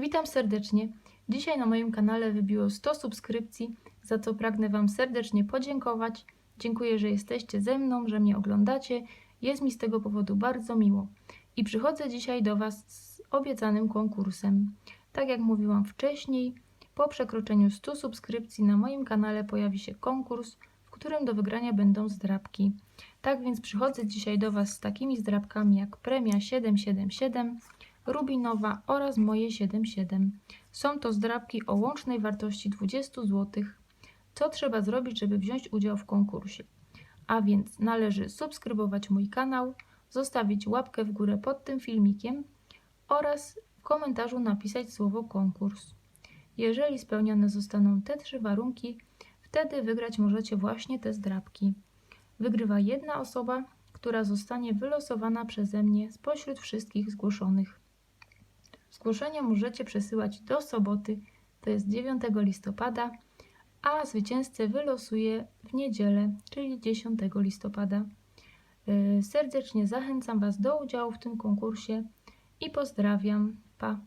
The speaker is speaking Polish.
Witam serdecznie. Dzisiaj na moim kanale wybiło 100 subskrypcji, za co pragnę Wam serdecznie podziękować. Dziękuję, że jesteście ze mną, że mnie oglądacie. Jest mi z tego powodu bardzo miło. I przychodzę dzisiaj do Was z obiecanym konkursem. Tak jak mówiłam wcześniej, po przekroczeniu 100 subskrypcji na moim kanale pojawi się konkurs, w którym do wygrania będą zdrabki. Tak więc przychodzę dzisiaj do Was z takimi zdrabkami jak Premia 777, Rubinowa oraz moje 77. Są to zdrabki o łącznej wartości 20 zł. Co trzeba zrobić, żeby wziąć udział w konkursie? A więc należy subskrybować mój kanał, zostawić łapkę w górę pod tym filmikiem oraz w komentarzu napisać słowo konkurs. Jeżeli spełnione zostaną te trzy warunki, wtedy wygrać możecie właśnie te zdrabki. Wygrywa jedna osoba, która zostanie wylosowana przeze mnie spośród wszystkich zgłoszonych. Zgłoszenia możecie przesyłać do soboty, to jest 9 listopada, a zwycięzcę wylosuję w niedzielę, czyli 10 listopada. Yy, Serdecznie zachęcam Was do udziału w tym konkursie i pozdrawiam. Pa!